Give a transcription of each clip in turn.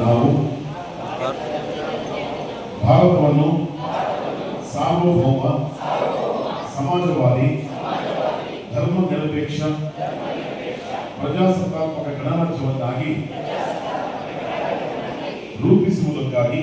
ನಾವು ಭಾರತವನ್ನು ಸಾರ್ವಭೌಮ ಸಮಾಜವಾದಿ ಧರ್ಮ ನಿರಪೇಕ್ಷ ಪ್ರಜಾಸತ್ತಾತ್ಮಕ ಗಣರಾಜ್ಯವನ್ನಾಗಿ ರೂಪಿಸುವುದಕ್ಕಾಗಿ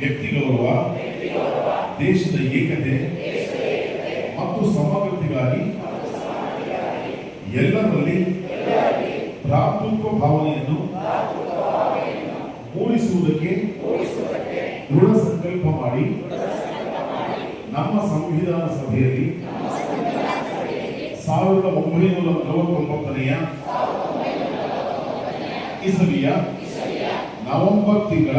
ವ್ಯಕ್ತಿ ಗೌರವ ದೇಶದ ಏಕತೆ ಮತ್ತು ಸಮಗ್ರತೆಗಾಗಿ ಎಲ್ಲರಲ್ಲಿ ಭ್ರಾತೃತ್ವ ಭಾವನೆಯನ್ನು ಮೂಡಿಸುವುದಕ್ಕೆ ದೃಢ ಸಂಕಲ್ಪ ಮಾಡಿ ನಮ್ಮ ಸಂವಿಧಾನ ಸಭೆಯಲ್ಲಿ ಸಾವಿರದ ಒಂಬೈನೂರ ನಲವತ್ತೊಂಬತ್ತನೆಯ ಇಸವಿಯ ನವೆಂಬರ್ ತಿಂಗಳ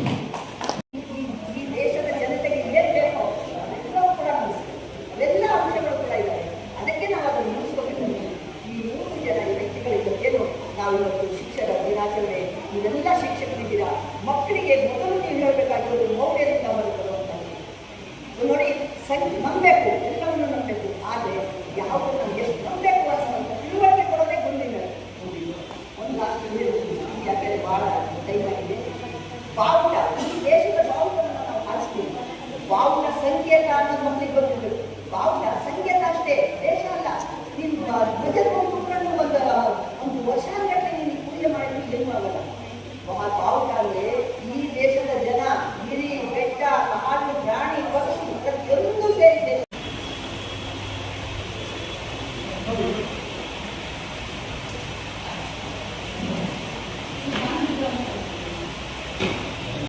ಮಕ್ಕಳು ಶಿಕ್ಷಕರ ದಿನಾಚರಣೆ ನೀವೆಲ್ಲ ಶಿಕ್ಷಕರಿದ್ದೀರಾ ಮಕ್ಕಳಿಗೆ ಮೊದಲು ನೀವು ಹೇಳಬೇಕಾಗಿರೋದು ಮೌಲ್ಯದಿಂದ ಬರುತ್ತದೆ ನೋಡಿ ಸರಿ ನಂಬಬೇಕು, ಎಲ್ಲವನ್ನು ನಂಬಬೇಕು. ಆದರೆ ಯಾವುದು ಎಷ್ಟು ನಂಬಬೇಕು ಅಂತ ತಿಳುವಳಿಕೆ ಕೊಡೋದೇ ಬಂದಿಲ್ಲ ಒಂದು ಲಾಸ್ಟ್ ನೀರು ಯಾಕಂದರೆ ಭಾಳ ಟೈಮ್ ಆಗಿದೆ. ಬಾವುಟ, ಈ ದೇಶದ ಬಾವುಟವನ್ನು ನಾವು ಕಾಣಿಸ್ತೀವಿ ಬಾವುಟ ಸಂಕೇತ ಅನ್ನೋದು ಮಕ್ಕಳಿಗೆ ಗೊತ್ತಿರಬೇಕು ಬಾವುಟ ಸಂಕೇತ